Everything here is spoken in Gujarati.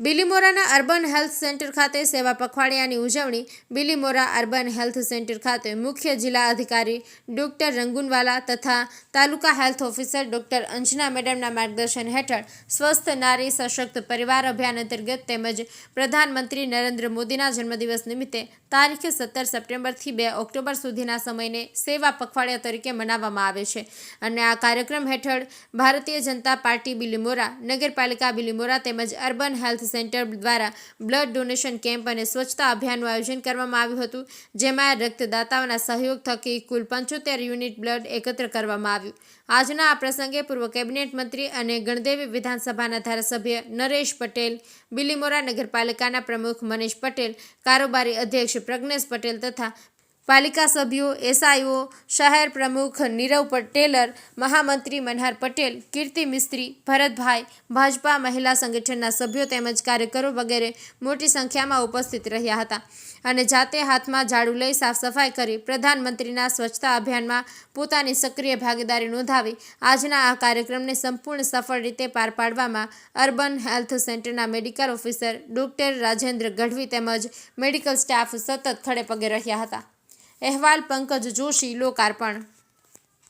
બિલીમોરાના અર્બન હેલ્થ સેન્ટર ખાતે સેવા પખવાડિયાની ઉજવણી બિલીમોરા અર્બન હેલ્થ સેન્ટર ખાતે મુખ્ય જિલ્લા અધિકારી ડોક્ટર રંગુનવાલા તથા taluka health officer doctor Anjana મેડમના માર્ગદર્શન હેઠળ સ્વસ્થ નારી સશક્ત પરિવાર અભિયાન અંતર્ગત તેમજ પ્રધાનમંત્રી નરેન્દ્ર મોદીના જન્મદિવસ નિમિત્તે તારીખ સત્તર સપ્ટેમ્બરથી બે ઓક્ટોબર સુધીના સમયને સેવા પખવાડિયા તરીકે મનાવવામાં આવે છે. અને આ કાર્યક્રમ હેઠળ ભારતીય જનતા પાર્ટી બિલીમોરા, નગરપાલિકા બિલીમોરા તેમજ અર્બન હેલ્થ સેન્ટર દ્વારા બ્લડ ડોનેશન કેમ્પ અને સ્વચ્છતા અભિયાનનું આયોજન કરવામાં આવ્યું હતું, જેમાં રક્તદાતાઓના સહયોગ થકી કુલ પંચોતેર યુનિટ બ્લડ એકત્ર કરવામાં આવ્યું. આજના આ પ્રસંગે પૂર્વ કેબિનેટ મંત્રી અને ગણદેવી વિધાનસભાના ધારાસભ્ય નરેશ પટેલ, બિલીમોરા નગરપાલિકાના પ્રમુખ મનીષ પટેલ, કારોબારી અધ્યક્ષ પ્રજ્ઞેશ પટેલ તથા પાલિકા સભ્યો, એસઆઈઓ, શહેર પ્રમુખ નીરવ પટેલર, મહામંત્રી મનહર પટેલ, કીર્તિ મિસ્ત્રી, ભરતભાઈ, ભાજપા મહિલા સંગઠનના સભ્યો તેમજ કાર્યકરો વગેરે મોટી સંખ્યામાં ઉપસ્થિત રહ્યા હતા અને જાતે હાથમાં ઝાડુ લઈ સાફ સફાઈ કરી પ્રધાનમંત્રીના સ્વચ્છતા અભિયાનમાં પોતાની સક્રિય ભાગીદારી નોંધાવી આજના આ કાર્યક્રમને સંપૂર્ણ સફળ રીતે પાર પાડવામાં અર્બન હેલ્થ સેન્ટરના medical officer doctor Rajendra Gadhvi તેમજ મેડિકલ સ્ટાફ સતત ખડે પગે રહ્યા હતા. અહેવાલ પંકજ જોશી લોકાર્પણ